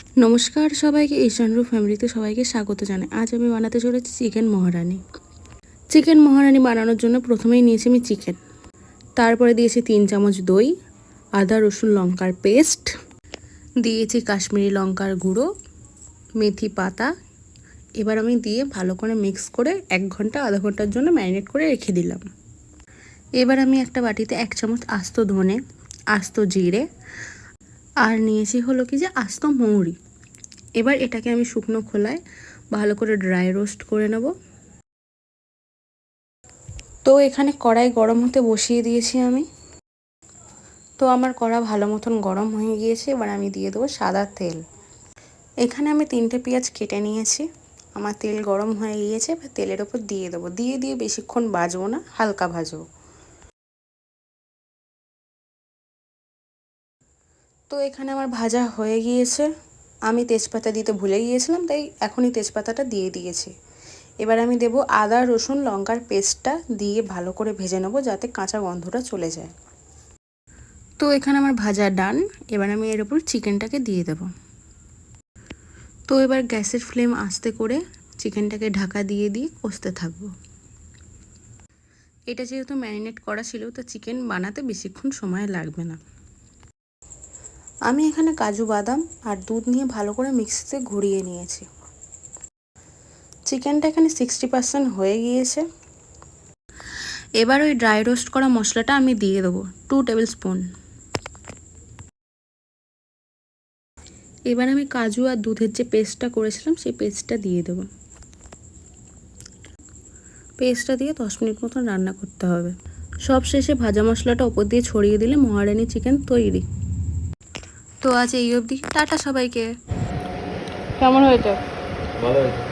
নমস্কার সবাইকে ঈশানরু ফ্যামিলিতে সবাইকে স্বাগত জানাই। আজ আমি বানাতে চলেছি চিকেন মহারানি। চিকেন মহারানি বানানোর জন্য প্রথমেই নিয়েছি আমি চিকেন। তারপরে দিয়েছি তিন চামচ দই, আদা, রসুন, লঙ্কার পেস্ট, দিয়েছি কাশ্মীরি লঙ্কার গুঁড়ো, মেথি পাতা। এবার আমি দিয়ে ভালো করে মিক্স করে এক ঘণ্টা, আধা ঘণ্টার জন্য ম্যারিনেট করে রেখে দিলাম। এবার আমি একটা বাটিতে এক চামচ আস্ত ধনে, আস্ত জিরে আর নিয়েছি হলো কি যে আস্ত মৌরি। এবার এটাকে আমি শুকনো খোলায় ভালো করে ড্রাই রোস্ট করে নেব। তো এখানে কড়াই গরম হতে বসিয়ে দিয়েছি আমি। তো আমার কড়া ভালো মতন গরম হয়ে গিয়েছে, এবার আমি দিয়ে দেবো সাদা তেল। এখানে আমি তিনটে পেঁয়াজ কেটে নিয়েছি। আমার তেল গরম হয়ে গিয়েছে, এবার তেলের ওপর দিয়ে দেবো। দিয়ে দিয়ে বেশিক্ষণ ভাজবো না, হালকা ভাজবো। তো এখানে আমার ভাজা হয়ে গিয়েছে। আমি তেজপাতা দিতে ভুলে গিয়েছিলাম, তাই এখনই তেজপাতাটা দিয়ে দিয়েছি। এবার আমি দেব আদা, রসুন, লঙ্কার পেস্টটা দিয়ে ভালো করে ভেজে নেব যাতে কাঁচা গন্ধটা চলে যায়। তো এখানে আমার ভাজা ডান, এবার আমি এর উপর চিকেনটাকে দিয়ে দেব। তো এবার গ্যাসের ফ্লেম আস্তে করে চিকেনটাকে ঢাকা দিয়ে দিয়ে কষতে থাকব। এটা যেহেতু ম্যারিনেট করা ছিল, তো চিকেন বানাতে বেশিক্ষণ সময় লাগবে না। আমি এখানে কাজু বাদাম আর দুধ নিয়ে ভালো করে মিক্সিতে ঘুরিয়ে নিয়েছি। চিকেনটা এখানে সিক্সটি পার্সেন্ট হয়ে গিয়েছে। এবার ওই ড্রাই রোস্ট করা মশলাটা আমি দিয়ে দেবো টু টেবিল স্পুন এবার আমি কাজু আর দুধের যে পেস্টটা করেছিলাম, সেই পেস্টটা দিয়ে দেবো। পেস্টটা দিয়ে দশ মিনিট মতন রান্না করতে হবে। সব শেষে ভাজা মশলাটা ওপর দিয়ে ছড়িয়ে দিলে মহারানি চিকেন তৈরি। তো আজ এই অবধি। টাটা সবাইকে। কেমন হয়েছে? ভালো হয়েছে।